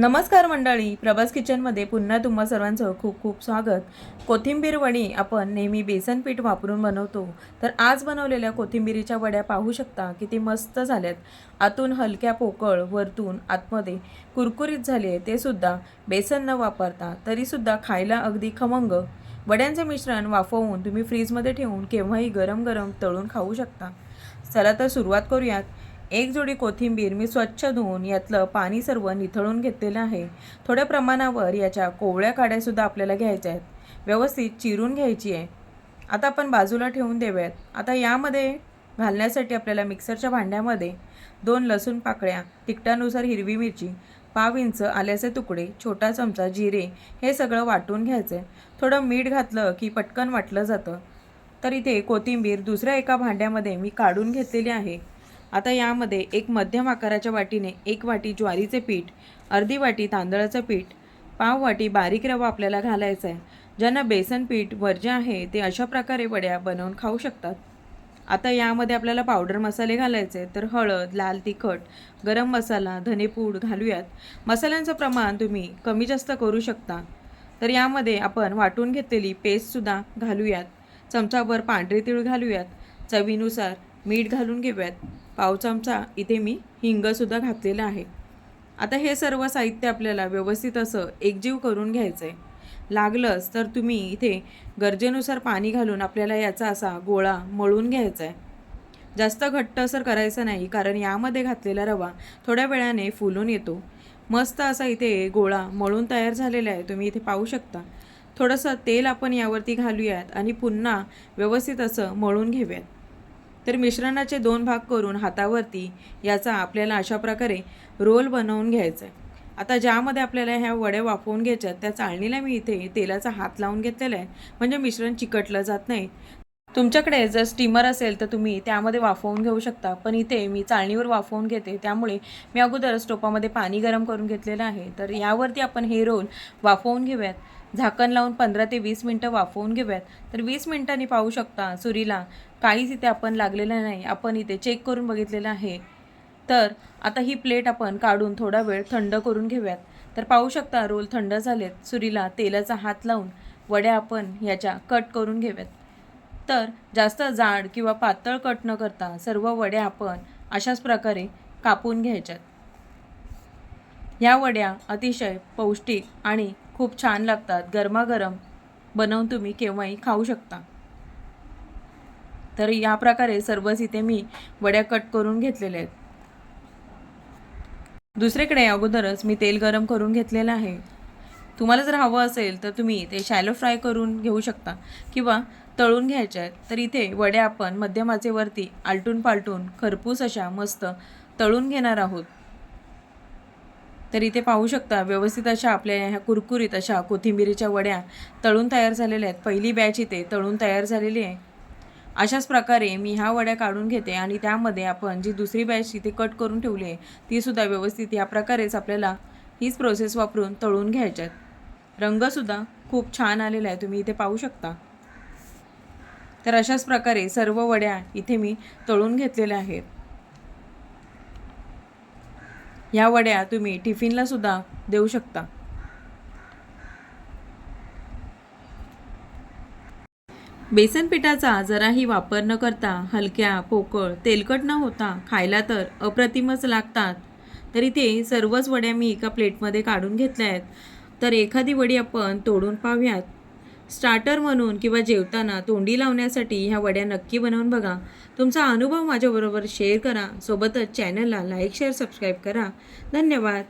नमस्कार मंडळी प्रभास किचनमध्ये पुन्हा तुम्हा सर्वांचं खूप खूप स्वागत. कोथिंबीर वडी आपण नेहमी बेसन पीठ वापरून बनवतो. तर आज बनवलेल्या कोथिंबीरीच्या वड्या पाहू शकता किती मस्त झाल्यात. आतून हलक्या पोकळ वरतून आतमध्ये कुरकुरीत झाले ते सुद्धा बेसन न वापरता तरीसुद्धा खायला अगदी खमंग. वड्यांचे मिश्रण वाफवून तुम्ही फ्रीजमध्ये ठेवून केव्हाही गरम गरम तळून खाऊ शकता. चला तर सुरुवात करूयात. एक जोडी कोथिंबीर मी स्वच्छ धुवून यातलं पाणी सर्व निथळून घेतलेलं आहे. थोड्या प्रमाणावर याच्या कोवळ्या काड्यासुद्धा आपल्याला घ्यायच्या आहेत. व्यवस्थित चिरून घ्यायची आहे. आता आपण बाजूला ठेवून देऊयात. आता यामध्ये घालण्यासाठी आपल्याला मिक्सरच्या भांड्यामध्ये दोन लसूण पाकळ्या तिखटानुसार हिरवी मिरची पाव इंच आल्याचे तुकडे छोटा चमचा जिरे हे सगळं वाटून घ्यायचं. आहे थोडं मीठ घातलं की पटकन वाटलं जातं. तर इथे कोथिंबीर दुसऱ्या एका भांड्यामध्ये मी काढून घेतलेली आहे. आता यामध्ये एक मध्यम आकाराच्या वाटीने एक वाटी ज्वारीचे पीठ अर्धी वाटी तांदळाचं पीठ पाव वाटी बारीक रवा आपल्याला घालायचा आहे ज्यांना बेसन पीठ वर्ज्य आहे ते अशा प्रकारे वड्या बनवून खाऊ शकतात. आता यामध्ये आपल्याला पावडर मसाले घालायचे तर हळद लाल तिखट गरम मसाला धनेपूड घालूयात. मसाल्यांचं प्रमाण तुम्ही कमी जास्त करू शकता. तर यामध्ये आपण वाटून घेतलेली पेस्टसुद्धा घालूयात. चमचाभर पांढरे तीळ घालूयात. चवीनुसार मीठ घालून घेऊयात. पाव चमचा इथे मी हिंगसुद्धा घातलेलं आहे. आता हे सर्व साहित्य आपल्याला व्यवस्थित असं एकजीव करून घ्यायचं आहे लागलंच तर तुम्ही इथे गरजेनुसार पाणी घालून आपल्याला याचा असा गोळा मळून घ्यायचा आहे जास्त घट्ट असं करायचं नाही कारण यामध्ये घातलेला रवा थोड्या वेळाने फुलून येतो. मस्त असा इथे गोळा मळून तयार झालेला आहे तुम्ही इथे पाहू शकता. थोडंसं तेल आपण यावरती घालूयात आणि पुन्हा व्यवस्थित असं मळून घेऊयात. तर मिश्रणाचे दोन भाग करून हातावरती याचा आपल्याला अशा प्रकारे रोल बनवून घ्यायचा आहे. आता ज्यामध्ये आपल्याला ह्या वड्या वाफवून घ्यायच्यात त्या चाळणीला मी इथे तेलाचा हात लावून घेतलेला आहे. म्हणजे मिश्रण चिकटलं जात नाही. तुमच्याकडे जर स्टीमर असेल तर तुम्ही त्यामध्ये वाफवून घेऊ शकता. पण इथे मी चाळणीवर वाफवून घेते. त्यामुळे मी अगोदर स्टोपामध्ये पाणी गरम करून घेतलेलं आहे. तर यावरती आपण हे रोल वाफवून घेऊयात. झाकण लावून पंधरा ते वीस मिनटं वाफवून घेऊयात. तर वीस मिनटांनी पाहू शकता सुरीला काहीच इथे आपण लागलेलं नाही. आपण इथे चेक करून बघितलेलं आहे. तर आता ही प्लेट आपण काढून थोडा वेळ थंड करून घेऊयात. तर पाहू शकता रोल थंड झालेत. सुरीला तेलाचा हात लावून वड्या आपण ह्याच्या कट करून घेऊयात. तर जास्त जाड किंवा पातळ कट न करता सर्व वड्या आपण अशाच प्रकारे कापून घ्यायच्यात. ह्या वड्या अतिशय पौष्टिक आणि खूप छान लागतात. गरमागरम बनवून तुम्ही केव्हाही खाऊ शकता. तर या प्रकारे सर्वच इथे मी वड्या कट करून घेतलेल्या आहेत. दुसरीकडे अगोदरच मी तेल गरम करून घेतलेलं आहे. तुम्हाला जर हवं असेल तर तुम्ही ते शॅलो फ्राय करून घेऊ शकता किंवा तळून घ्यायच्या आहेत. तर इथे वड्या आपण मध्यमाचेवरती आलटून पालटून खरपूस अशा मस्त तळून घेणार आहोत. तर इथे पाहू शकता व्यवस्थित अशा आपल्या ह्या कुरकुरीत अशा कोथिंबिरीच्या वड्या तळून तयार झालेल्या आहेत. पहिली बॅच इथे तळून तयार झालेली आहे. अशाच प्रकारे मी ह्या वड्या काढून घेते आणि त्यामध्ये आपण जी दुसरी बॅच इथे कट करून ठेवली आहे तीसुद्धा व्यवस्थित या प्रकारेच आपल्याला हीच प्रोसेस वापरून तळून घ्यायच्यात रंगसुद्धा खूप छान आलेला आहे तुम्ही इथे पाहू शकता. तर अशाच प्रकारे सर्व वड्या इथे मी तळून घेतलेल्या आहेत. ह्या वड्या तुम्ही टिफिनला सुद्धा देऊ शकता. बेसन पिठाचा जराही वापर न करता हलक्या पोकळ तेलकट न होता खायला तर अप्रतिमच लागतात. तर इथे सर्वच वड्या मी एका प्लेटमध्ये काढून घेतल्या आहेत तर एखादी वडी आपण तोडून पाहूयात. स्टार्टर म्हणून किंवा जेवताना तोंडी लावण्यासाठी ह्या वड्या नक्की बनवून बघा. तुमचा अनुभव माझ्याबरोबर शेअर करा. सोबतच चॅनलला लाईक शेअर सबस्क्राईब करा. धन्यवाद.